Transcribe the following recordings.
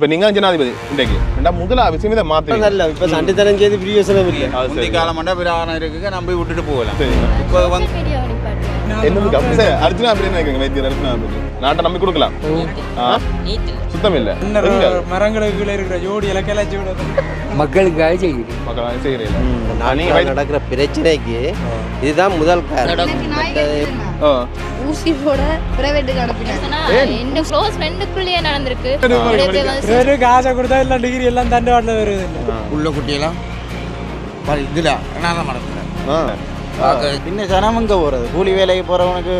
இப்ப நீங்க ஜனாதிபதி இன்றைக்கு. ரெண்டா முதல் அவசியம் இதை மாத்தி நல்ல இப்ப சண்டைத்தனம் செய்து பிரயோசனம் இல்லை. முந்தி காலம் மட்டும் பிராணம் இருக்கு நம்பி விட்டுட்டு போகலாம். இப்போ வந்து அப்படி சரி, அர்ச்சனா அப்படின்னு நினைக்கிறீங்க வைத்தியர் அர்ச்சனா அப்படின்னு நாட்டை நம்பி கொடுக்கலாம்? சுத்தம் இல்ல? மரங்களுக்கு இருக்கிற ஜோடி இலக்கெல்லாம் ஜோடி மக்களுக்காக செய்யுது. மக்கள் செய்கிறீங்க நாட்டில் நடக்கிற பிரச்சனைக்கு இதுதான் முதல் காரணம். ஊசி போட பிரைவேட்டுக்கு அனுப்பினேன் என் க்ளோஸ் ஃப்ரெண்டுக்குள்ளேயே நடந்திருக்கு. வெறும் காசை கொடுத்தா எல்லாம் டிகிரி எல்லாம் தண்டு வாட்டில் வருது உள்ள குட்டியெல்லாம்? இதுல. பின்ன ஜனம் கூலி வேலைக்கு போறவனுக்கு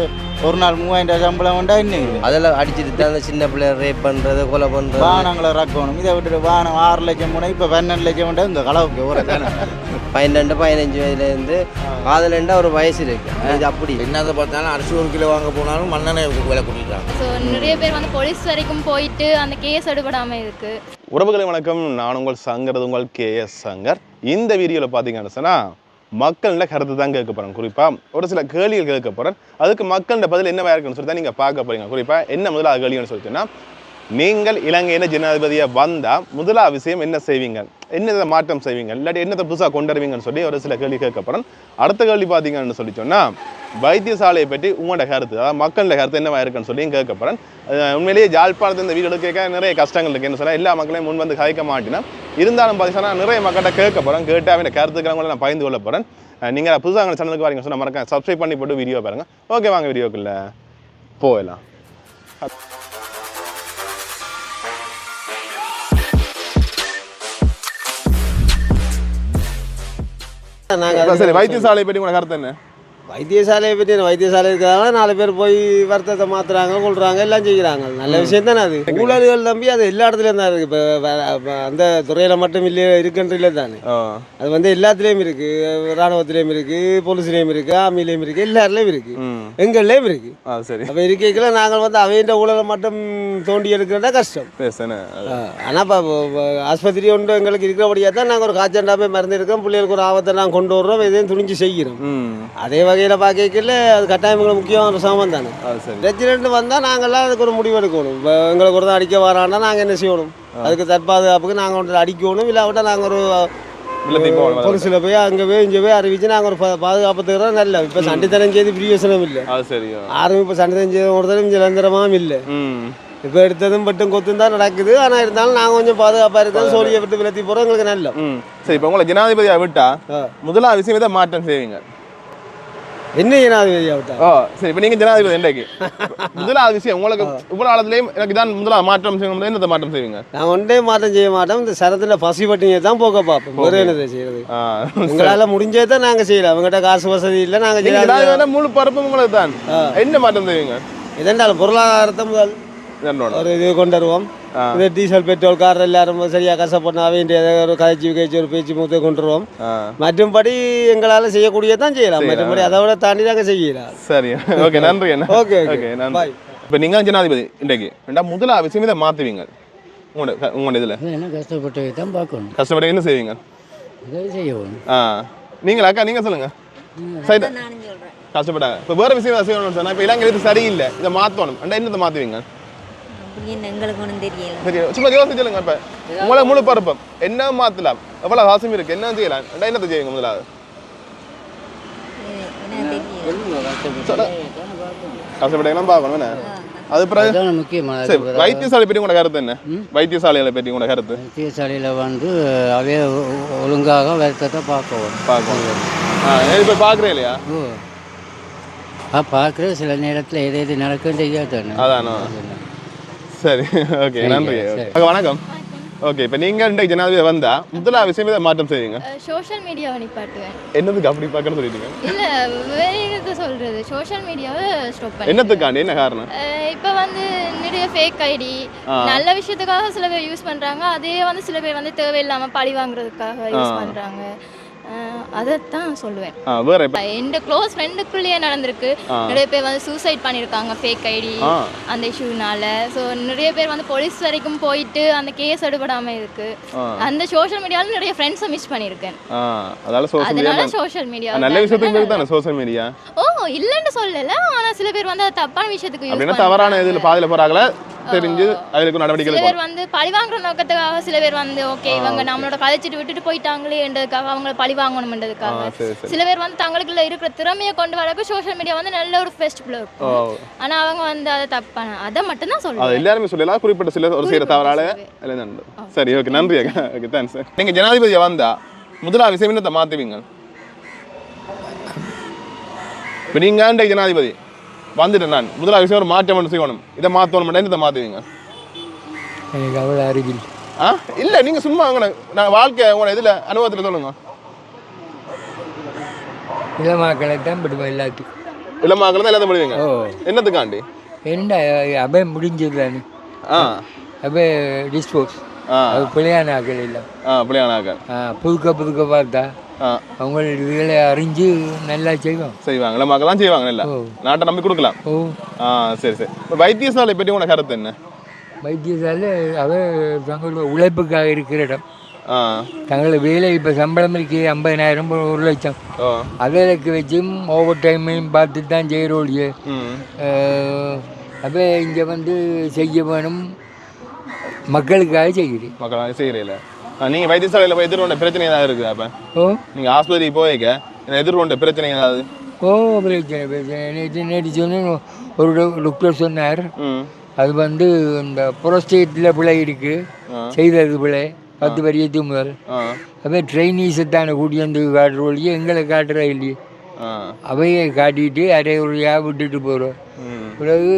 ஒரு நாள் மூவாயிரம் ரூபாய் சம்பளம் உண்டா இன்னும் அதெல்லாம் அடிச்சுட்டு அந்த சின்ன பிள்ளை ரேப் பண்றது கொலை பண்றது. வாகனங்களை ரக்கணும். இதை விட்டுட்டு வாகனம் ஆறு லட்சம் போனால் இப்போ பன்னெண்டு லட்சம் உண்டா? இந்த களவுக்கு ஒரு பன்னெண்டு பதினஞ்சு வயதுல இருந்து காதலண்டா ஒரு வயசு இருக்கு. இது அப்படி. என்னதை பார்த்தாலும் அரிசி ஒரு கிலோ வாங்க போனாலும் மண்ணெண்ணெய் விலை கூட்டிட்டாங்க ஸோ நிறைய பேர் வந்து போலீஸ் வரைக்கும் போயிட்டு அந்த கேஸ் எடுபடாம இருக்கு. உறவுகளை வணக்கம். நான் உங்கள் சங்கரது உங்கள் கே எஸ் சங்கர். இந்த வீடியோவில் பார்த்தீங்கன்னு சொன்னால் மக்கள்கிட்ட கருத்து தான் கேட்க போகிறேன் குறிப்பாக ஒரு சில கேள்விகள் கேட்க போகிறேன் அதுக்கு மக்கள்கிட்ட பதில் என்னவா இருக்குன்னு சொல்லி தான் நீங்கள் பார்க்க போறீங்க. குறிப்பாக என்ன முதலாவது கேள்வின்னு சொல்லிட்டுன்னா நீங்கள் இலங்கையில் ஜனாதிபதியாக வந்தால் முதலா விஷயம் என்ன செய்வீங்க? என்னதை மாற்றம் செய்வீங்க? இல்லாட்டி என்னத்தை புதுசாக கொண்டு வருவீங்கன்னு சொல்லி ஒரு சில கேள்வி கேட்கப்படும். அடுத்த கேள்வி பார்த்தீங்கன்னு சொல்லி சொன்னால் வைத்தியசாலையை பற்றி உங்களோட கருத்து அதாவது மக்களோட கருத்து என்னவா இருக்குன்னு சொல்லி கேட்கப்படும். உண்மையிலேயே ஜாழ்ப்பாணத்தை இந்த வீடியோ கேட்க நிறைய கஷ்டங்கள் இருக்குன்னு சொன்னால் எல்லா மக்களையும் முன் வந்து கதைக்க மாட்டேன்னா இருந்தாலும் பார்த்தீங்கன்னா நிறைய மக்கள்கிட்ட கேட்க போகிறேன் கேட்டு அவங்க கருத்துக்களை கூட நான் பகிர்ந்து கொள்ள போகிறேன் நீங்கள் புதுசாக எங்கள் சேனலுக்கு வரீங்க சொன்னால் மறக்க சப்ஸ்கிரைப் பண்ணி போட்டு வீடியோ பாருங்கள் ஓகே வாங்க வீடியோக்குள்ள போகலாம் சரி வைத்தியசாலை பற்றி உங்களோட கருத்து என்ன? வைத்தியசாலையை பற்றி வைத்தியசாலை இருக்கிறதால நாலு பேர் போய் வருத்தத்தை மாத்துறாங்க கொள்றாங்க எல்லாம் செய்கிறாங்க. நல்ல விஷயம் தானே அது? ஊழல்கள் நம்பி அது எல்லா இடத்துலையும் தான் இருக்கு. இப்போ அந்த துறையில மட்டும் இல்லையே இருக்குன்றதுல தானே. அது வந்து எல்லாத்துலேயும் இருக்கு. ராணுவத்திலையும் இருக்கு போலீஸ்லேயும் இருக்கு ஆர்மிலையும் இருக்கு எல்லாருலேயும் இருக்கு. எங்கள்லேயும் இருக்கு. சரி. அப்போ இருக்கைக்குள்ள நாங்கள் வந்து அவையின் ஊழலை மட்டும் தோண்டி எடுக்கிறதா கஷ்டம். ஆனால் இப்போ ஆஸ்பத்திரி ஒன்று எங்களுக்கு இருக்கிறபடியாக தான் நாங்கள் ஒரு காய்ச்சண்டா போய் மருந்து இருக்கோம் பிள்ளைகளுக்கு ஒரு ஆபத்தை நாங்கள் கொண்டு வர்றோம். இதையும் துணிஞ்சு செய்கிறோம். அதே வகையில் பார்க்கல அது கட்டாயம் எங்களுக்கு முக்கியம் ஒரு சாமான் தானே? ரெஜிடென்ட் வந்தால் நாங்கள்லாம் அதுக்கு ஒரு முடிவு எடுக்கணும். இப்போ எங்களுக்கு ஒரு தான் அடிக்க வரான்னா நாங்கள் என்ன செய்யணும்? அதுக்கு தற்பாதுகாப்புக்கு நாங்கள் ஒன்று அடிக்கணும். இல்லாவிட்டால் நாங்கள் ஒரு போகணும் பொலிசில் போய் அங்கே போய் இங்கே போய் அறிவிச்சு நாங்கள் ஒரு பா- பாதுகாப்புக்கு தான் நல்ல. இப்போ சண்டைத்தனம் செய்து பிரியோசனம் இல்லை. யாரும் இப்போ சண்டைத்தனம் செய்து ஒருத்தரும் நிரந்தரமாகவும் இல்லை. இப்போ எடுத்ததும் பட்டும் கொத்தும் தான் நடக்குது. ஆனால் இருந்தாலும் நாங்கள் கொஞ்சம் பாதுகாப்பாக இருக்கோம் சோழியை விட்டு விலத்தி போகிறோம் எங்களுக்கு நல்ல. சரி இப்போ உங்களை ஜனாதிபதியா விட்டா ஆ. முதலாவது விஷயம் இதை மாற்றம் செய்வீங்க. என்ன ஜனாதிபதி ஆகட்டா ஓ சரி இப்போ நீங்க ஜனாதிபதி இன்றைக்கு. முதலாவது விஷயம் உங்களுக்கு இவ்வளவு ஆழத்துலேயும் எனக்கு தான் முதலாவது மாற்றம் செய்யணும் என்னத்தை மாற்றம் செய்வீங்க? நான் ஒன்றே மாற்றம் செய்ய மாட்டோம் இந்த சரத்தில் பசி பட்டினியை தான் போக்க பார்ப்போம். வேறு என்னதை செய்யறது எங்களால் முடிஞ்சே தான் நாங்கள் செய்யலாம். அவங்ககிட்ட காசு வசதி இல்லை நாங்கள் முழு பரப்பும் உங்களுக்கு தான். என்ன மாற்றம் செய்வீங்க? இதென்றாலும் பொருளாதாரத்தை முதல் ஒரு இது கொண்டு வருவோம். இது டீசல் பெட்ரோல் கார் எல்லாரும் சரியாக கஷ்டப்பட்டு வேண்டிய ஒரு கதைச்சி கழிச்சு ஒரு பேச்சு மூத்த கொண்டு வருவோம் ஆ மற்றும்படி எங்களால் செய்யக்கூடியதான் செய்யலாம் மற்றும்படி அதை விட தாண்டி நாங்கள் செய்யலாம் சரி ஓகே நன்றி என்ன ஓகே ஓகே நன்றி பாய் இப்போ நீங்க ஜனாதிபதி இன்றைக்கு ரெண்டா முதலாவது விஷயம் இதை மாற்றுவீங்க உங்களோட உங்களோட இதில் என்ன கஷ்டப்பட்டு தான் பார்க்கணும் கஷ்டப்பட்டு என்ன செய்வீங்க இதை செய்யணும் ஆ நீங்களா அக்கா நீங்க சொல்லுங்க சரி கஷ்டப்பட்டாங்க இப்போ வேற விஷயம் ஏதாவது செய்யணும்னு சொன்னா இப்போ இலங்கை சரியில்லை இதை மாற்றணும் அண்டா என்னத்தை மாற்றுவீங்க அப்படின்னு எங்களுக்கு ஒன்றும் தெரியல. சரி சும்மா யோசிச்சு சொல்லுங்க இப்போ. உங்களை முழு பருப்பம் என்ன மாற்றலாம் எவ்வளோ காசும் இருக்கு? என்ன செய்யலாம்? அண்டா என்னத்தை செய்வீங்க முதலாவது? கஷ்டப்பட்டீங்கன்னா பார்க்கணும் என்ன? அது பிறகு? முக்கியமான வைத்தியசாலை பற்றி உங்களோட கருத்து என்ன? வைத்தியசாலைகளை பற்றி உங்களோட கருத்து? வைத்தியசாலையில் வந்து அவே ஒழுங்காக வருத்தத்தை பார்க்கணும். பார்க்கணும். இப்போ பார்க்குறேன் இல்லையா? ஓ. ஆ பார்க்குற சில நேரத்தில் எது எது நடக்கும் தெரியாது அதானோ. சரி ஓகே நன்றி. ஓகே வணக்கம். ஓகே இப்போ நீங்கள் இன்றைக்கு ஜனாதிபதி வந்தா முதலாவது விஷயம் இதை மாற்றம் செய்வீங்க சோஷியல் மீடியாவை நிப்பாட்டுவேன் என்னதுக்கு அப்படி பார்க்கணும் சொல்லிட்டீங்க? இல்ல வேற என்னது சொல்றது? சோஷியல் மீடியாவை ஸ்டாப் பண்ணி என்னத்துக்காண்டி? என்ன காரணம்? இப்போ வந்து நிறைய ஃபேக் ஐடி. நல்ல விஷயத்துக்காக சில பேர் யூஸ் பண்றாங்க அதே வந்து சில பேர் வந்து தேவையில்லாம பழி வாங்குறதுக்காக யூஸ் பண்றாங்க. அஹ் அதைத்தான் சொல்லுவேன். வேற என் க்ளோஸ் ஃப்ரெண்டுக்குள்ளேயே நடந்திருக்கு. நிறைய பேர் வந்து சூசைட் பண்ணியிருக்காங்க ஃபேக் ஐடி. அந்த இஷ்யூனால ஸோ நிறைய பேர் வந்து போலீஸ் வரைக்கும் போயிட்டு அந்த கேஸ் எடுபடாம இருக்கு. அந்த சோஷியல் மீடியாவில் நிறைய ஃப்ரெண்ட்ஸை மிஸ் பண்ணியிருக்கேன். அதனால சோஷியல் மீடியா நல்ல விஷயத்துக்கு தானே சோஷியல் மீடியா ஓ இல்லைன்னு சொல்லல. ஆனா சில பேர் வந்து தப்பான விஷயத்துக்கு தவறான இதில் பாதியில் போகிறாங்களே தெரிஞ்சு அதுக்கு நடவடிக்கை சில பேர் வந்து பழி வாங்குற நோக்கத்துக்காக சில பேர் வந்து ஓகே இவங்க நம்மளோட கதைச்சிட்டு விட்டுட்டு போயிட்டாங்களேன்றதுக்காக அவங்கள பழி வாங்கணும்ன்றதுக்காக. சில பேர் வந்து தங்களுக்குள்ள இருக்கிற திறமையை கொண்டு வரக்கு சோஷியல் மீடியா வந்து நல்ல ஒரு ஃபெஸ்டிவல் இருக்கும் ஆனா அவங்க வந்து அதை தப்பான அதை மட்டும் தான் சொல்லுவேன். எல்லாருமே சொல்லலாம் குறிப்பிட்ட சில ஒரு செய்கிற தவறால சரி ஓகே நன்றி ஓகே தேங்க்ஸ் நீங்கள் ஜனாதிபதியை வந்தா முதலாவது விஷயம் என்னத்தை மாற்றுவீங்க இப்போ நீங்கள் ஜனாதிபதி. வந்துட்டேன் நான். முதலாவது விஷயம் ஒரு மாற்றம் ஒன்று செய்யணும். இதை மாற்றணும் என்னத்தை மாற்றுவீங்க எனக்கு அவ்வளோ அறிவில். ஆ? இல்லை நீங்கள் சும்மா உங்களை நான் வாழ்க்கை உங்களை இதில் அனுபவத்தில் சொல்லுங்க. இளமாக்களை தான் விடுவோம் எல்லாத்துக்கும் இளமாக்கள் தான் எல்லாத்தையும் பண்ணுவீங்க ஓ. என்னத்துக்காண்டி? என்ன அபே முடிஞ்சது தானே ஆ. அபே டிஸ்போஸ் ஆ. அது பிள்ளையான ஆக்கள் இல்லை. ஆ பிள்ளையானாக்கள் ஆ, புதுக்க புதுக்க பார்த்தா. அவங்க இதுகளை அறிஞ்சு நல்லா செய்வோம் செய்வாங்க. இளமாக்கள் தான் செய்வாங்க இல்லை. ஓ. நாட்டை நம்பி கொடுக்கலாம். ஓ. ஆ சரி சரி. வைத்தியசாலை பற்றி உனக்கு கருத்து என்ன? வைத்தியசாலை அவ தங்களோட உழைப்புக்காக இருக்கிற இடம். ஆ. தங்களை வேலை இப்போ சம்பளம் இருக்கு ஐம்பதினாயிரம் ஒரு லட்சம். அதற்கு வச்சும் ஓவர் டைமையும் பார்த்து தான் செய்கிறோழிய ம். அப்போ இங்கே வந்து செய்ய வேணும் மக்களுக்காக செய்கிறேன். மக்கள் செய்கிறீங்கள நீங்கள் வைத்தியசாலையில் போய் எதிர்கொண்ட பிரச்சனை ஏதாவது இருக்குது அப்போ? ஓ? நீங்கள் ஆஸ்பத்திரிக்கு போய்க்க என்ன எதிர்கொண்ட பிரச்சனை ஏதாவது? பிரச்சனை நேற்று ஒரு டாக்டர் சொன்னார். அது வந்து இந்த புரோஸ்டேட்டில் பிழை இருக்கு. செய்தது பிழை பத்து வரியத்து முதல். அப்போ ட்ரைனீஸை தானே கூட்டி வந்து காட்டுற வழியே எங்களை காட்டுறா இல்லையே. அவையை காட்டிட்டு அரை வழியாக விட்டுட்டு போகிறோம் பிறகு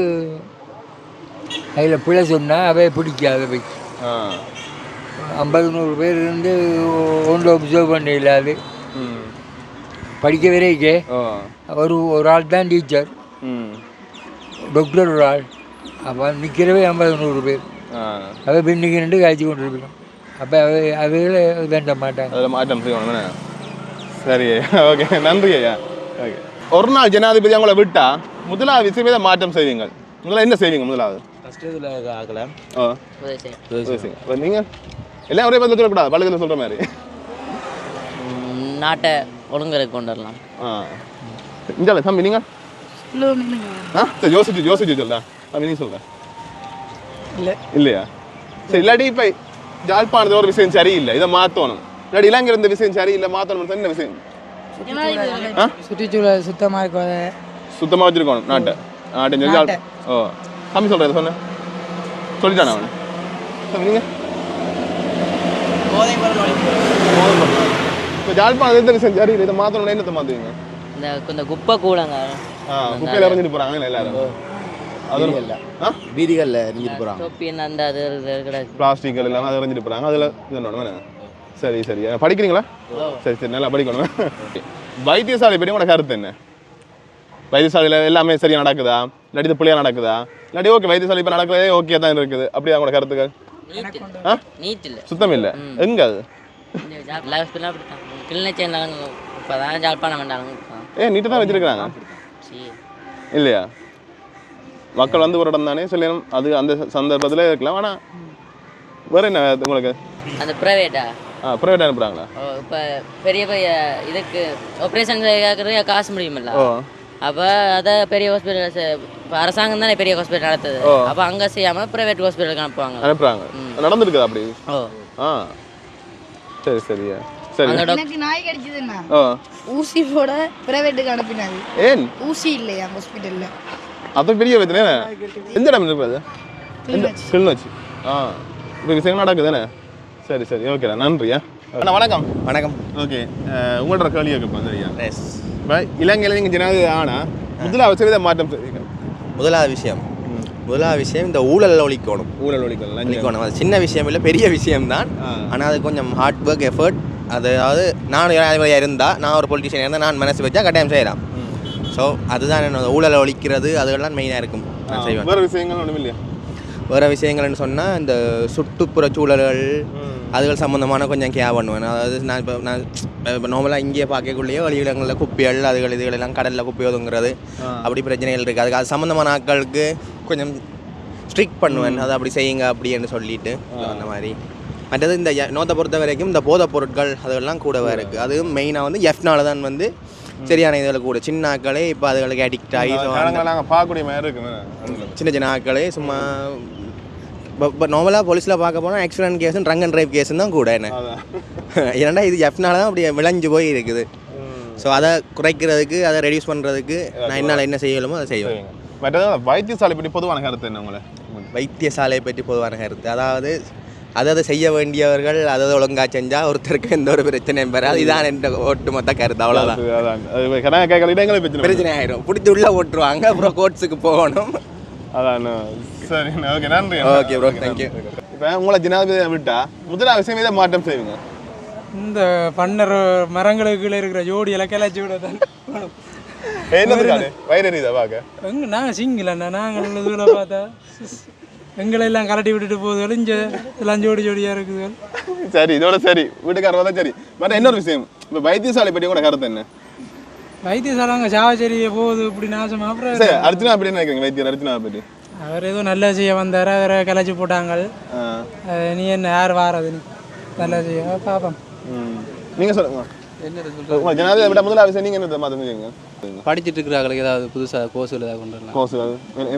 அதில் பிழை சொன்னால் அவையை பிடிக்காத போய். ஐம்பது நூறு பேர் இருந்து ஒன்றும் அப்சர்வ் பண்ண இல்லாது படிக்க வரைக்கே ஒரு ஒரு ஆள் தான் டீச்சர் டாக்டர் ஒரு ஆள். அப்போ நிற்கிறவே ஐம்பது நூறு பேர். அவை பின்னுக்கு நின்று காய்ச்சி கொண்டு இருக்கணும் அப்போ அவை அவைகளை வேண்ட மாட்டாங்க. அதில் மாற்றம் செய்யணும்? சரி ஓகே. நன்றி ஐயா. ஓகே. ஒரு நாள் ஜனாதிபதி அவங்கள விட்டா முதலாவது விஷயமே தான் மாற்றம் செய்வீங்க. முதல்ல என்ன செய்வீங்க முதலாவது? ஃபஸ்ட்டு இதில் ஆகலை ஓ எல்லாம் ஒரே பதில் சொல்லக்கூடாது பழக்கத்தில் சொல்கிற மாதிரி. நாட்டை ஒழுங்கலுக்கு கொண்டு வரலாம். ஆ. இந்தால தம்பி நீங்கள் ஆ சரி யோசிச்சு யோசிச்சு சொல்ல தம்பி நீ சொல்ல இல்லை. இல்லையா? சரி இல்லாட்டி இப்போ ஜாழ்ப்பாணத்தில் ஒரு விஷயம் சரியில்லை இதை மாற்றணும் இல்லாட்டி இலங்கை இருந்த விஷயம் சரியில்லை மாற்றணும் என்ன விஷயம். சுற்றுச்சூழல் சுத்தமாக இருக்கும் சுத்தமாக வச்சிருக்கணும் நாட்டை. நாட்டை சொல்லி ஓ. தம்பி சொல்கிறது சொன்னேன் சொல்லிட்டானே அவன்? நீங்கள் இப்போ இருந்த விஷயம் சரியில்லை இதை மாற்றணும் என்னத்தை மாற்றுவீங்க இந்த இந்த குப்பை கூடங்க ஆ குப்பையில் இறஞ்சிட்டு போகிறாங்க எல்லாரும். வீதிகளில். எரிஞ்சிட்டு போகிறாங்க என்ன அந்த அது இது இருக்கிற பிளாஸ்டிக் இல்லாமல் அதை எறிஞ்சிட்டு போகிறாங்க அதில் இது பண்ணணும் சரி சரி. படிக்கிறீங்களா? சரி சரி. நல்லா படிக்கணும். வைத்தியசாலை பற்றி உங்களோட கருத்து என்ன? வைத்தியசாலையில் எல்லாமே சரியாக நடக்குதா? இல்லாட்டி இது பிள்ளையா நடக்குதா? இல்லாட்டி ஓகே வைத்தியசாலை இப்போ நடக்கிறதே ஓகே தான் இருக்குது. அப்படியா உங்களோட கருத்துக்கள்? சுத்தம் இல்லை. எங்க அது? ஏ நீட்டு தான் வச்சிருக்கிறாங்க. இல்லையா? மக்கள் வந்து ஒரு இடம் தானே சில அது அந்த சந்தர்ப்பத்தில் இருக்கலாம். ஆனால் வேற என்ன உங்களுக்கு? அந்த ப்ரைவேட்டா ஆ? ப்ரைவேட் அனுப்புகிறாங்களா இப்போ பெரிய பெரிய இதுக்கு ஆப்ரேஷன் கேட்குறது காசு முடியுமில்ல? அப்போ அதை பெரிய ஹாஸ்பிட்டல் இப்போ அரசாங்கம் தானே பெரிய ஹாஸ்பிட்டல் நடத்துது. அப்போ அங்கே செய்யாமல் ப்ரைவேட் ஹாஸ்பிட்டலுக்கு அனுப்புவாங்க. நடந்துருக்குதா அப்படி? ஓ. ஆ. சரி சரியா சரி. எனக்கு நாய் கடிச்சதுன்னா ஊசி போட பிரைவேட்டுக்கு அனுப்பினாரு ஏன்? ஊசி இல்லையா ஹாஸ்பிட்டல்ல அது பெரிய பிரச்சனை எந்த இடம் இருக்குது எந்த கிளிநொச்சி. ஆ. இப்போ விஷயம் நடக்குது தானே? சரி சரி ஓகேடா நன்றியா அண்ணா வணக்கம். வணக்கம். ஓகே உங்களோட கேள்வி கேட்போம் சரியா? இப்போ இலங்கையில் நீங்கள் ஜனாதிபதி ஆனா முதலாவது சதவீத மாற்றம் செய்வீங்க முதலாவது விஷயம். முதலாவது விஷயம் இந்த ஊழல் ஒழிக்கணும். ஊழல் ஒழிக்கணும். ஒழிக்கணும். அது சின்ன விஷயம் இல்லை பெரிய விஷயம்தான். ஆனால் அது கொஞ்சம் ஹார்ட் ஒர்க் எஃபர்ட் அதாவது நான் ஜனாதிபதியாக இருந்தால் நான் ஒரு பொலிட்டிஷியன் இருந்தால் நான் மனசு வச்சா கட்டாயம் செய்யலாம். ஸோ அதுதான் என்னோட ஊழலை ஒழிக்கிறது அதெல்லாம் மெயினாக இருக்கும். நான் செய்வேன். வேற விஷயங்கள் ஒன்றும் இல்லையா வேறு விஷயங்கள்னு சொன்னால் இந்த சுற்றுப்புற சூழல்கள் அதுகள் சம்மந்தமான கொஞ்சம் கேர் பண்ணுவேன். அதாவது நான் இப்போ நான் இப்போ நார்மலாக இங்கே பார்க்கக்குள்ளேயே வழிவிடங்களில் குப்பைகள் அதுகள் இதுகள் எல்லாம் கடலில் குப்பை ஒதுங்கிறது. அப்படி பிரச்சனைகள் இருக்குது அதுக்கு அது சம்மந்தமான ஆட்களுக்கு கொஞ்சம் ஸ்ட்ரிக்ட் பண்ணுவேன். அதை அப்படி செய்யுங்க அப்படின்னு சொல்லிட்டு அந்த மாதிரி. மற்றது இந்த நோத்தை பொறுத்த வரைக்கும் இந்த போதைப் பொருட்கள் அதெல்லாம் கூடவே இருக்குது அது மெயினாக வந்து எஃப்னால தான் வந்து சரியான இதில் கூட. சின்ன ஆட்களே இப்போ அதுகளுக்கு அடிக்ட் ஆகி நாங்கள் பார்க்கக்கூடிய மாதிரி இருக்குமே. அதுல. சின்ன சின்ன ஆட்களே சும்மா இப்போ நார்மலாக போலீஸில் பார்க்க போனால் ஆக்சிடென்ட் கேஸும் ட்ரங்க் அண்ட் ட்ரைவ் கேஸும் தான் கூட என்ன. ஏன்னா இது எஃப்னால தான் அப்படி விளைஞ்சு போய் இருக்குது. ஸோ அதை குறைக்கிறதுக்கு அதை ரெடியூஸ் பண்ணுறதுக்கு நான் என்னால் என்ன செய்யலுமோ அதை செய்வேன். மற்றது வைத்தியசாலை பற்றி பொதுவான கருத்து என்ன உங்களை? வைத்தியசாலையை பற்றி பொதுவான கருத்து. அதாவது அதை அதை செய்ய வேண்டியவர்கள் அதை அதை ஒழுங்கா செஞ்சால் ஒருத்தருக்கு எந்த ஒரு பிரச்சனையும் பெறாது இதான் என் ஒட்டுமொத்த கருத்து. அவ்வளோதான் பிரச்சனை பிரச்சனை ஆயிடும் பிடிச்சி உள்ளே ஓட்டுருவாங்க அப்புறம் கோர்ட்ஸுக்கு போகணும். அதான் சரி ஓகே நன்றி Okay bro, thank you. இப்போ உங்களை ஜனாதிபதியை விட்டா முதலாவது விஷயம் மாற்றம் செய்வீங்க. இந்த பண்ணர் மரங்களுக்கு கீழே இருக்கிற ஜோடியெல்லாம் கிளச்சி விட தான் என்னதுக்காடு வயிறு இதை பார்க்க எங்க நாங்கள் அண்ணா. நாங்கள் பார்த்தா. எங்களை எல்லாம் கலட்டி விட்டுட்டு போகுது இங்கே எல்லாம் ஜோடி ஜோடியாக இருக்குது சரி இதோட சரி. வீட்டுக்காரர் தான் சரி. மற்ற இன்னொரு விஷயம். இப்போ வைத்தியசாலை பற்றி கூட கருத்து என்ன? வைத்தியசாலை அங்கே சாவச்சேரியை போகுது இப்படி நாசமா. அப்புறம் சரி அர்ச்சனா எப்படி நினைக்கிறீங்க வைத்தியர் அர்ச்சனா பற்றி? அவர் ஏதோ நல்ல செய்ய வந்தார் அவரை கிளச்சி போட்டாங்க நீ என்ன யார் வாரது நீ? நல்ல செய்ய பார்ப்போம். நீங்க சொல்லுங்க. உங்க ஜனாதிபதி விட முதலாவது விஷயம் நீங்க என்ன செய்வீங்க படிச்சுட்டு இருக்கிறாங்களுக்கு ஏதாவது புதுசாக கோர்ஸில் ஏதாவது கொண்டு வரலாம். கோர்ஸ்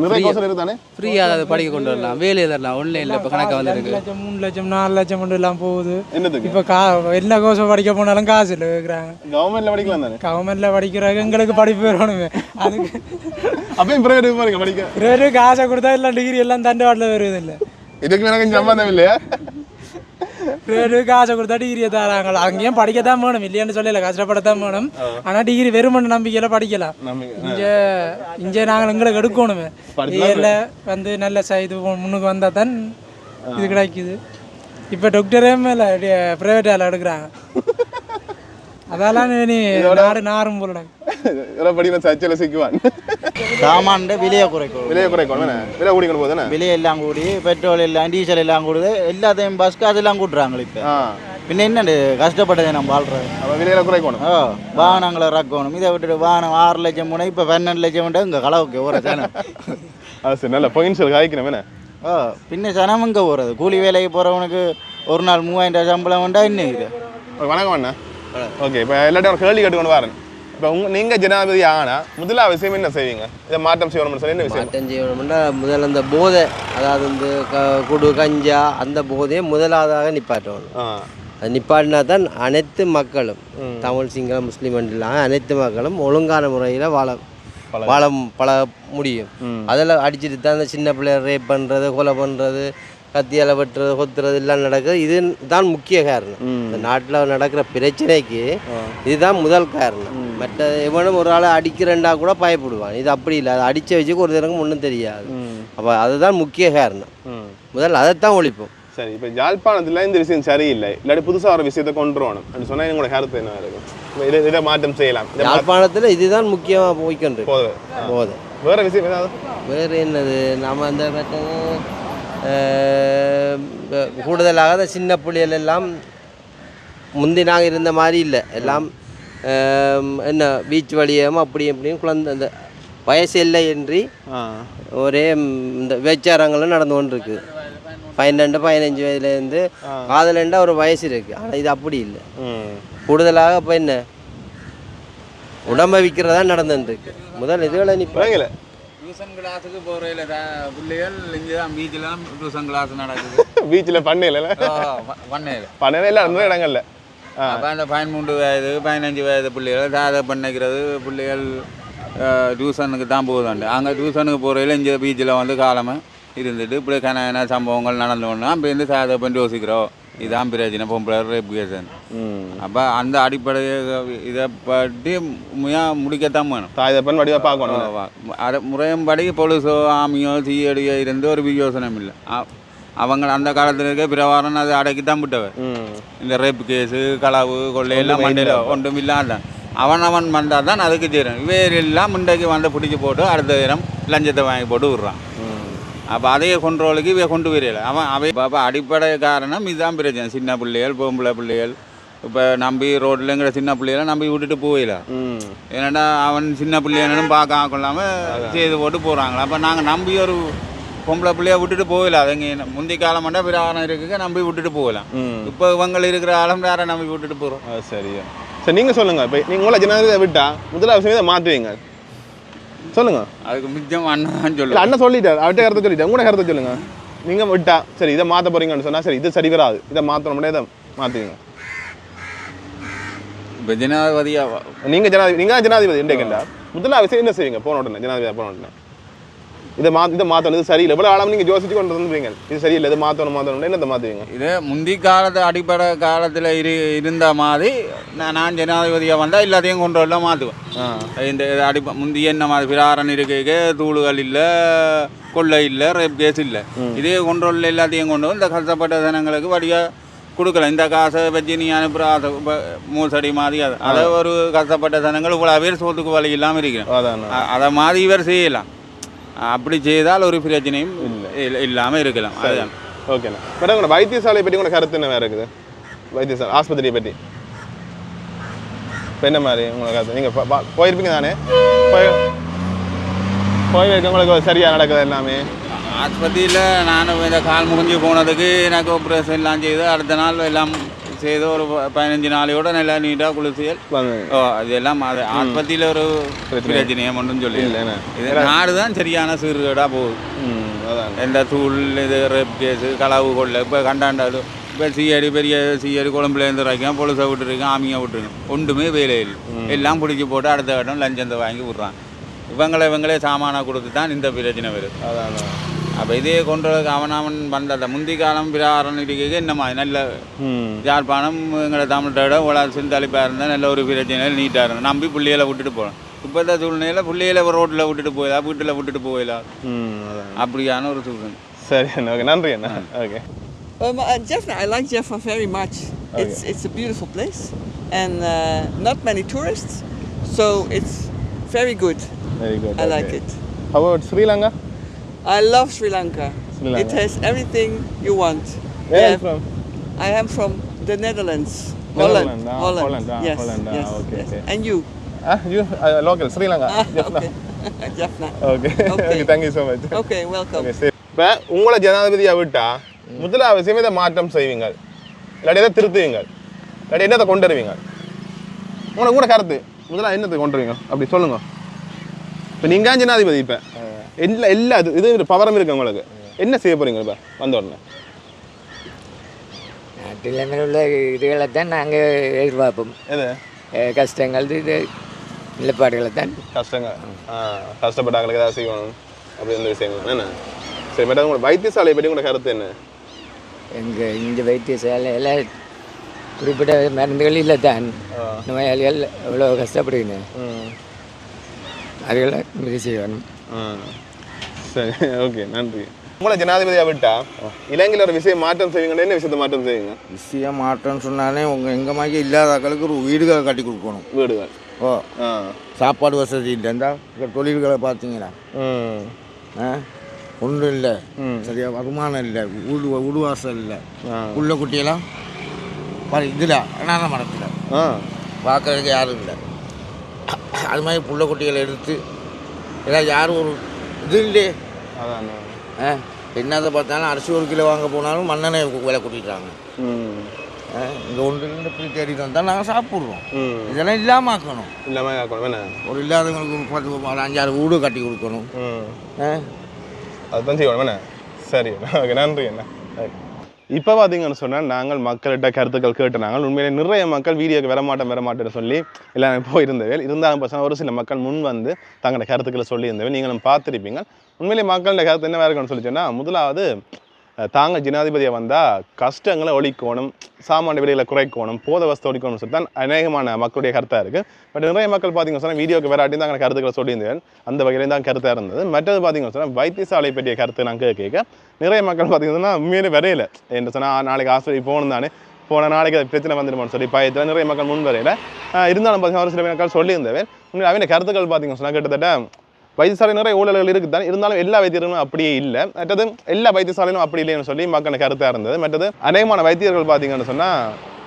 நிறைய கோர்ஸ் இருக்கு ஃப்ரீயாக ஏதாவது படிக்க கொண்டு வரலாம். வேலையை தரலாம் ஆன்லைனில் இப்போ கணக்காக ரெண்டு வந்துருக்கு. லட்சம் மூணு லட்சம் நாலு லட்சம் மட்டும் எல்லாம் போகுது. என்னதுக்கு இப்போ கா என்ன கோர்ஸ் படிக்க போனாலும் காசு இல்லை கேட்குறாங்க கவர்மெண்ட்ல படிக்கலாம் தானே? கவர்மெண்ட்ல படிக்கிறாங்க எங்களுக்கு படிப்பு வரணுமே அதுக்கு அப்பயும் பிரைவேட் பாருங்க படிக்க. பிறகு காசை கொடுத்தா எல்லாம் டிகிரி எல்லாம் தண்டவாட்டில் வருது இல்லை இதுக்கு எனக்கு சம்பந்தம் இல்லையா? பிறகு காசை கொடுத்தா டிகிரியை தராங்க அங்கேயும் படிக்கத்தான் வேணும். இல்லையான்னு சொல்லல. கஷ்டப்படத்தான் வேணும். ஆனால் டிகிரி வெறுமன நம்பிக்கையில படிக்கலாம். இங்கே இங்கே நாங்கள் எங்களுக்கு எடுக்கணுமே ஏரியில் வந்து நல்ல ச- இது முன்னுக்கு வந்தால் தான் இது கிடைக்குது. இப்போ டாக்டரே மேலே ப்ரைவேட்டால் எடுக்கிறாங்க. அதெல்லாம் நீ நாடு நாரும் போல இதெல்லாம் படிக்கிற சர்ச்சையில் சிக்குவான். சாமான் விலையை குறைக்கணும். விலையை குறைக்கணும் என்ன? விலை கூடிக்கணும் போதுதானே விலை எல்லாம் கூடி பெட்ரோல் எல்லாம் டீசல் எல்லாம் கூடுது எல்லாத்தையும் பஸ்க்கு அதெல்லாம் கூட்டுறாங்க இப்போ. ஆ. பின்ன என்ன கஷ்டப்பட்டது நம்ம வாழ்றது? அப்போ விலையில குறைக்கணும். ஓ வாகனங்களை ரக்கணும் இதை விட்டுட்டு வாகனம் ஆறு லட்சம் போனால் இப்போ பன்னெண்டு லட்சம் மட்டும் இங்கே களவுக்கு ஒரு ஜனம். அது சரி நல்ல பொயின்ஸ் காய்க்கணும் ஓ பின்ன ஜனம் இங்கே போகிறது கூலி வேலைக்கு போகிறவனுக்கு ஒரு நாள் மூவாயிரம் ரூபாய் சம்பளம் உண்டா இன்னும் இது? வணக்கம் அண்ணா ஓகே இப்போ எல்லாத்தையும் ஒரு கேள்வி கேட்டுக்கொண்டு வரேன். இப்போ உங்க நீங்கள் ஜனாதிபதி ஆனா முதலாவது விஷயம் என்ன செய்வீங்க? இதை மாற்றம் செய்யணும்னு சொல்லி என்ன விஷயம்? மாற்றம் செய்யணும்னா முதல்ல இந்த போதை அதாவது இந்த குடு கஞ்சா அந்த போதையை முதலாவதாக நிப்பாட்டணும். அது நிப்பாட்டினா தான் அனைத்து மக்களும் தமிழ் சிங்கள முஸ்லீம் இல்லாமல் அனைத்து மக்களும் ஒழுங்கான முறையில் வாழ பழக. வாழ பழ முடியும். அதில் அடிச்சுட்டு தான் இந்த சின்ன பிள்ளைய ரேப் பண்ணுறது கொலை பண்ணுறது கத்தியால் வெட்டுறது கொத்துறது எல்லாம் நடக்குது. இது தான் முக்கிய காரணம். இந்த நாட்டில் நடக்கிற பிரச்சனைக்கு இதுதான் முதல் காரணம். மற்ற எவனும் ஒரு ஆளை அடிக்கிறேன்டா கூட பயப்படுவான். இது அப்படி இல்லை. அதை அடித்த வச்சுக்கு ஒரு தரங்க ஒன்றும் தெரியாது. அப்போ அதுதான் முக்கிய காரணம். ம். முதல்ல அதைத்தான் ஒழிப்போம். சரி இப்போ யாழ்ப்பாணத்தில் இந்த விஷயம் சரியில்லை. இல்லாட்டி புதுசாக ஒரு விஷயத்தை கொண்டு வரணும். அப்படின்னு சொன்னால் உங்களோட கருத்து என்ன இருக்கும்? இதை இதை மாற்றம் செய்யலாம். யாழ்ப்பாணத்தில் இதுதான் முக்கியமாக போய்க்கொண்டு போதும். போதை வேற விஷயம் ஏதாவது? வேறு என்னது? நாம் அந்த கூடுதலாக சின்ன புள்ளிகள் எல்லாம் முந்தி நாங்கள் இருந்த மாதிரி இல்லை. எல்லாம் என்ன பீச் வழியாமல் அப்படி இப்படியும் குழந்தை இந்த வயசு எல்லையின்றி ஆ. ஒரே இந்த விபச்சாரங்களும் நடந்து கொண்டு இருக்கு பன்னெண்டு பதினஞ்சு வயதுலேருந்து காதலண்டா ஒரு வயசு இருக்குது ஆனால் இது அப்படி இல்லை. ம். கூடுதலாக இப்போ என்ன? உடம்பை விற்கிறதா நடந்துருக்கு முதல் இதுகளை நீ விளங்கல டியூஷன் கிளாஸுக்கு போகிற பிள்ளைகள் இங்கே தான் பீச்சில் டியூஷன் கிளாஸ் நடக்குது. பீச்சில் பண்ணையில் பண்ணையில். பண்ணையில் இருந்த இடங்கள்ல. அப்போ அந்த பதிமூன்று வயது பதினஞ்சு வயது பிள்ளைகள் சாதை பண்ணிக்கிறது பிள்ளைகள் டியூஷனுக்கு தான் போகுதாண்டு. அங்கே டியூஷனுக்கு போகிறதில் இங்கே பீச்சில் வந்து காலமாக இருந்துட்டு இப்படி கன சம்பவங்கள் நடந்து ஒன்று அப்போ இருந்து சாதை பண்ணி யோசிக்கிறோம். இதான் பிரச்சனை பொம்பளை ரேப் கேசன் ம். அப்போ அந்த அடிப்படையை இதை பற்றி முயா- முடிக்கத்தான் வேணும். தாய் தப்பன் வடிவாக பார்க்கணும். அது முறையும்படி போலீஸோ ஆமியோ சிஐடியோ இருந்து ஒரு வியோசனம் இல்லை. அவங்க அந்த காலத்தில் இருக்க பிரவாரம் அது அடக்கித்தான் விட்டவர் ம். இந்த ரேப் கேஸு களவு கொள்ளை எல்லாம் ஒண்ணுமே மண்டையில். ஒன்றும் இல்லாத. அவன் அவன் வந்தால் தான் அதுக்கு செய்யணும் வேறு எல்லாம் முண்டைக்கு வந்து பிடிச்சி போட்டு அடுத்த நேரம் லஞ்சத்தை வாங்கி போட்டு விட்றான். அப்போ அதையே கொண்ட்ரோலுக்கு இவை கொண்டு வரல அவன் அவை அப்போ அடிப்படை காரணம் இதுதான் பிரச்சனை. சின்ன பிள்ளைகள் பொம்பளை பிள்ளைகள். இப்போ நம்பி ரோட்லங்கிற சின்ன பிள்ளைகளை நம்பி விட்டுட்டு போயிடலாம் ம். ஏன்னாடா அவன் சின்ன பிள்ளைன்னு பார்க்க கொள்ளாமல் செய்து போட்டு போகிறாங்களா அப்போ நாங்கள் நம்பி ஒரு பொம்பளை பிள்ளைய விட்டுட்டு போகல. அதுங்க என்ன- முந்தி காலம் மட்டும் பிராணம் இருக்குங்க நம்பி விட்டுட்டு போகலாம் இப்போ இவங்க இருக்கிற ஆளும் வேற நம்பி விட்டுட்டு போகிறோம் சரியா சரி. நீங்கள் சொல்லுங்கள் இப்போ நீங்கள் உங்களை ஜனாதிபதியை விட்டா முதலாவது விஷயம் இதை மாற்றுவீங்க சொல்லுங்க. அதுக்கு மிச்சம் அண்ணன் சொல்லுவேன் அண்ணன் சொல்லிட்டார். அவர்கிட்ட கருத்தை சொல்லிட்டார். உங்களோட கருத்தை சொல்லுங்க. நீங்கள் விட்டா சரி இதை மாற்ற போறீங்கன்னு சொன்னால் சரி இது சரி வராது. இதை மாற்றணும்னா இதை மாற்றுவீங்க இப்போ ஜனாதிபதியாக நீங்கள் ஜனாதிபதி நீங்கள் ஜனாதிபதி இன்றைக்கு முதலாவது என்ன செய்வீங்க? போன உடனே ஜனாதிபதி போன உடனே. இதை மா இதை மாற்றணும் இது சரியில்லை. இவ்வளோ ஆழம் நீங்கள் யோசிச்சு கொண்டு வந்துருவீங்க இது சரியில்லை. இது மாற்றணும் மாற்றணும் என்னத்தை மாற்றுவீங்க இது முந்தி காலத்து அடிப்படை காலத்தில் இரு இருந்த மாதிரி நான் நான் ஜனாதிபதியாக வந்தால் எல்லாத்தையும் கொண்டு வரலாம் மாற்றுவேன் இந்த அடிப்ப முந்தி என்ன மாதிரி பிராரன் இருக்க தூளுகள் இல்லை கொள்ளை இல்லை ரேப் கேஸ் இல்லை. இதே கொண்டு வரல எல்லாத்தையும் கொண்டு வந்து இந்த கஷ்டப்பட்ட ஜனங்களுக்கு வழியாக கொடுக்கலாம். இந்த காசை வச்சு நீ அனுப்புகிற இப்ப மூசடி மாதிரி அது. அதை ஒரு கஷ்டப்பட்ட ஜனங்கள் இவ்வளோ பேர் சோத்துக்கு வழி இல்லாமல் இருக்கிறேன் அதை மாதிரி இவர் செய்யலாம். அப்படி செய்தால் ஒரு பிரச்சனையும் இல்ல- இல்லாமல் இருக்கலாம். அதுதான். ஓகேண்ணா மேடம் உங்களோட வைத்தியசாலை பற்றி உங்களோட கருத்து என்ன வேறு இருக்குது? வைத்தியசாலை ஆஸ்பத்திரியை பற்றி இப்போ என்ன மாதிரி உங்களுக்கு கருத்து? நீங்கள் போயிருப்பீங்க தானே? போய் போயிருக்க உங்களுக்கு சரியாக நடக்குது எல்லாமே? ஆஸ்பத்திரியில் நான் இந்த கால் முடிஞ்சு போனதுக்கு எனக்கு ஆப்ரேஷன் எல்லாம் செய்து அடுத்த நாள் எல்லாம் செய்து ஒரு பதினஞ்சு நாளையோட நல்லா நீட்டாக குளிர்ச்சியல் ஓ இதெல்லாம் அது ஆஸ்பத்திரியில் ஒரு பிரச்சனையை மட்டும் சொல்லி. இது நாடு தான் சரியான சீர்கேடாக போகுது எந்த தூள் இது ரேப் கேஸு களவு கொள்ள இப்போ கண்டாண்டாடு இப்போ சிஐடி பெரிய சிஐடி குழம்புலேருந்து வரைக்கும் பொலிசை விட்டுருக்கேன் ஆமியை விட்டுருக்கேன் ஒன்றுமே வேலை இல்லை எல்லாம் பிடிச்சி போட்டு அடுத்த இடம் லஞ்சத்தை வாங்கி விட்றான் இவங்களை இவங்களே சாமானாக கொடுத்து தான் இந்த பிரச்சனை வருது அதான் அப்போ இதே கொண்டு வரதுக்கு அவன் அவன் வந்தத முந்தி காலம் பிராரன் இருக்க என்ன மாதிரி நல்ல யாழ்ப்பாணம் எங்களை தமிழ்கிட்ட உலக சிந்தளிப்பாக இருந்தால் நல்ல ஒரு பிரச்சனை நீட்டாக இருக்கும் நம்பி பிள்ளைகளை விட்டுட்டு போகலாம் இப்போ இந்த சூழ்நிலையில் பிள்ளைகளை ரோட்டில் விட்டுட்டு போயிடலாம் வீட்டில் விட்டுட்டு போயிடலாம் ம் அதான். அப்படியான ஒரு சூழ்நிலை. சரி ஓகே நன்றி அண்ணா. Okay. Um, uh, Jaffna, I like Jaffna very much. It's it's a beautiful place, and uh, not many tourists, so it's very good. Very good I like it. How about Sri Lanka I love Sri Lanka. Sri It Lanka. has everything you want. Where you Yeah. from? I am from the Netherlands. Netherlands, ah, Holland. Holland, ah, yes, Holland, ah, yes, okay, yes. okay. And you? Ah, you uh, local Sri Lanka Ah, okay. Jaffna. Okay Okay. Okay thank you so much Okay, welcome. Okay சரி இப்போ உங்களை ஜனாதிபதியாக விட்டா முதல் அவசியம் இதை மாற்றம் செய்வீங்க இல்லாட்டி எதை திருத்துவீங்க இல்லாட்டி என்னத்தை கொண்டு வருவீங்க உங்களை கூட கருத்து முதல்ல என்னத்தை கொண்டு வருவீங்க அப்படி சொல்லுங்க இப்போ நீங்கள் ஜனாதிபதி இப்போ. எல்லா எல்லா இது இது பவரம் இருக்கு உங்களுக்கு. என்ன செய்ய போறீங்க இப்போ வந்த உடனே? நாட்டில் உள்ள இதுகளை தான் நாங்கள் எதிர்பார்ப்போம். எது? கஷ்டங்கள் இது நிலப்பாடுகளை தான். கஷ்டங்க ஆ. கஷ்டப்பட்டாங்களுக்கு ஏதாவது செய்யணும். அப்படி இந்த விஷயங்கள். என்ன? சரி மேடம் உங்களோட வைத்தியசாலையை பற்றி உங்களோட கருத்து என்ன? எங்கள் இந்த வைத்தியசாலையில் குறிப்பிட்ட மருந்துகள் இல்லை தான். நோயாளிகள் எவ்வளோ கஷ்டப்படுகிறேன் அதுகளை இது செய்யணும் சரி ஓகே நன்றி. உங்களை ஜனாதிபதியாக விட்டா இலங்கையில் ஒரு விஷயம் மாற்றம் செய்வீங்க என்ன விஷயத்தை மாற்றம் செய்வீங்க? விஷயம் மாற்றம்னு சொன்னாலே உங்கள் எங்கள் மாதிரி இல்லாதாக்களுக்கு ஒரு வீடுகளை கட்டி கொடுக்கணும். வீடுகள். ஓ ஆ. சாப்பாடு வசதி இல்லைண்டா இந்த தொழில்களை பார்த்தீங்களா? ஒன்றும் இல்லை. சரியா வருமானம் இல்லை. வீடு வீடு வாசல் இல்லை. உள்ள குட்டியெல்லாம் இதில் அனாத மரத்தில். பார்க்கறதுக்கு யாரும் இல்லை. அது மாதிரி புள்ள குட்டிகளை எடுத்து ஏதாவது யாரும் ஒரு இது இல்லையே. அதான். ஆ என்னதை பார்த்தாலும் அரிசி ஒரு கிலோ வாங்க போனாலும் மண்ணெண்ணெய் விலை கூட்டிட்டாங்க. இங்கே ஒன்று ரெண்டு இப்படி தேடி வந்தால் நாங்கள் சாப்பிட்றோம். இதெல்லாம் இல்லாமல் ஆக்கணும். இல்லாமல் ஆக்கணும் என்ன? ஒரு இல்லாதவங்களுக்கு பத்து ஒரு அஞ்சாறு வீடு கட்டி கொடுக்கணும். அதுதான் செய்யணும் என்ன? சரி ஓகே நன்றி என்ன? இப்போ பார்த்தீங்கன்னு சொன்னால் நாங்கள் மக்கள்கிட்ட கருத்துக்கள் கேட்டு நாங்கள் உண்மையிலே நிறைய மக்கள் வீடியோக்கு வரமாட்டேன் வரமாட்டேன்னு சொல்லி எல்லாம் போயிருந்தவர்கள் இருந்தாலும் பசங்க ஒரு சில மக்கள் முன் வந்து தங்களோட கருத்துக்களை சொல்லியிருந்தவர்கள் நீங்களும் பார்த்துருப்பீங்க. உண்மையிலே மக்களோட கருத்து என்ன இருக்குன்னு சொல்லி சொன்னால் முதலாவது தாங்க ஜனாதிபதியை வந்தால் கஷ்டங்களை ஒழிக்கணும் சாமானிய விலைகளை குறைக்கணும் போத வசதி ஒழிக்கணும்னு சொல்லி தான் அநேகமான மக்களுடைய கருத்தாக இருக்குது பட் நிறைய மக்கள் பார்த்தீங்கன்னு சொன்னால் வீடியோக்கு வேறாட்டி தான் கருத்துக்களை சொல்லியிருந்தேன். அந்த வகையில தான் கருத்தாக இருந்தது. மற்றது பார்த்தீங்கன்னு சொன்னால் வைத்தியசாலை பற்றிய கருத்து நான் கேட்க கேட்க நிறைய மக்கள் பார்த்தீங்கன்னா உண்மையிலே வரையில. என்று சொன்னால் நாளைக்கு ஆஸ்பத்திரி போகணும் தானே. போன நாளைக்கு அது பிரச்சனை வந்துடுமான்னு சொல்லி பயத்தில் நிறைய மக்கள் முன் வரையில. இருந்தாலும் பார்த்தீங்கன்னா ஒரு சில மக்கள் சொல்லியிருந்தவர் உண்மையிலே அவங்க கருத்துக்கள் பார்த்தீங்கன்னு சொன்னால் கிட்டத்தட்ட வைத்தியசாலை நிறைய ஊழல்கள் இருக்குது தான் இருந்தாலும் எல்லா வைத்தியர்களும் அப்படியே இல்லை. மற்றது எல்லா வைத்தியசாலையிலும் அப்படி இல்லைன்னு சொல்லி மக்கள் கருத்தாக இருந்தது. மற்றது அநேகமான வைத்தியர்கள் பார்த்தீங்கன்னு சொன்னால்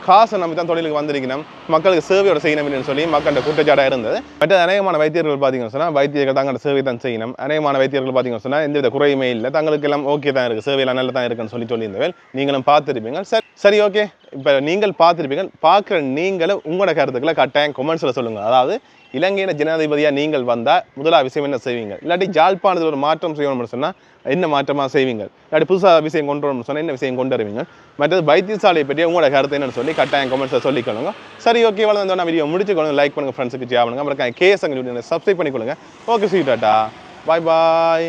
காசை நம்பி தான் தொழிலுக்கு வந்திருக்கணும். மக்களுக்கு சேவையோட செய்யணும் சொல்லி மக்கள்கிட்ட குற்றச்சாட்டாக இருந்தது. மற்ற அநேகமான வைத்தியர்கள் பார்த்தீங்கன்னு சொன்னால் வைத்தியர்கள் தங்களோட சேவை தான் செய்யணும். அநேகமான வைத்தியர்கள் பார்த்தீங்கன்னு சொன்னால் எந்தவித குறையுமே இல்லை. தங்களுக்கு எல்லாம் ஓகே தான் இருக்குது சேவையெல்லாம் நல்லா தான் இருக்குன்னு சொல்லி சொல்லியிருந்தவர்கள். நீங்களும் பார்த்துருப்பீங்க. சரி சரி ஓகே இப்போ நீங்கள் பார்த்துருப்பீங்க. பார்க்குற நீங்களும் உங்களோட கருத்துக்களை கட்டாயம் கொமெண்ட்ஸில் சொல்லுங்கள் அதாவது இலங்கையின் ஜனாதிபதியாக நீங்கள் வந்தால் முதலாவது விஷயம் என்ன செய்வீங்க? இல்லாட்டி ஜாழ்ப்பாணத்தில் ஒரு மாற்றம் செய்யணும்னு சொன்னால் என்ன மாற்றமாக செய்வீங்க? இல்லாட்டி புதுசாக விஷயம் கொண்டு வரணும்னு சொன்னால் என்ன விஷயம் கொண்டு வருவீங்க? மற்றது வைத்தியசாலையை பற்றி உங்களோட கருத்து என்னன்னு சொல்லி கட்டாயம் கொமெண்ட்ஸில் சொல்லிக்கொள்ளுங்க. சரி ஓகே வளர்ந்து நான் வீடியோ முடிச்சுக்கொள்ளுங்க லைக் பண்ணுங்கள் ஃப்ரெண்ட்ஸுக்கு ஜா அப்புறம் கேஸ் அங்கே சப்ஸ்கிரைப் பண்ணிக்கொள்ளுங்க. ஓகே சீட்டாட்டா பாய் பாய்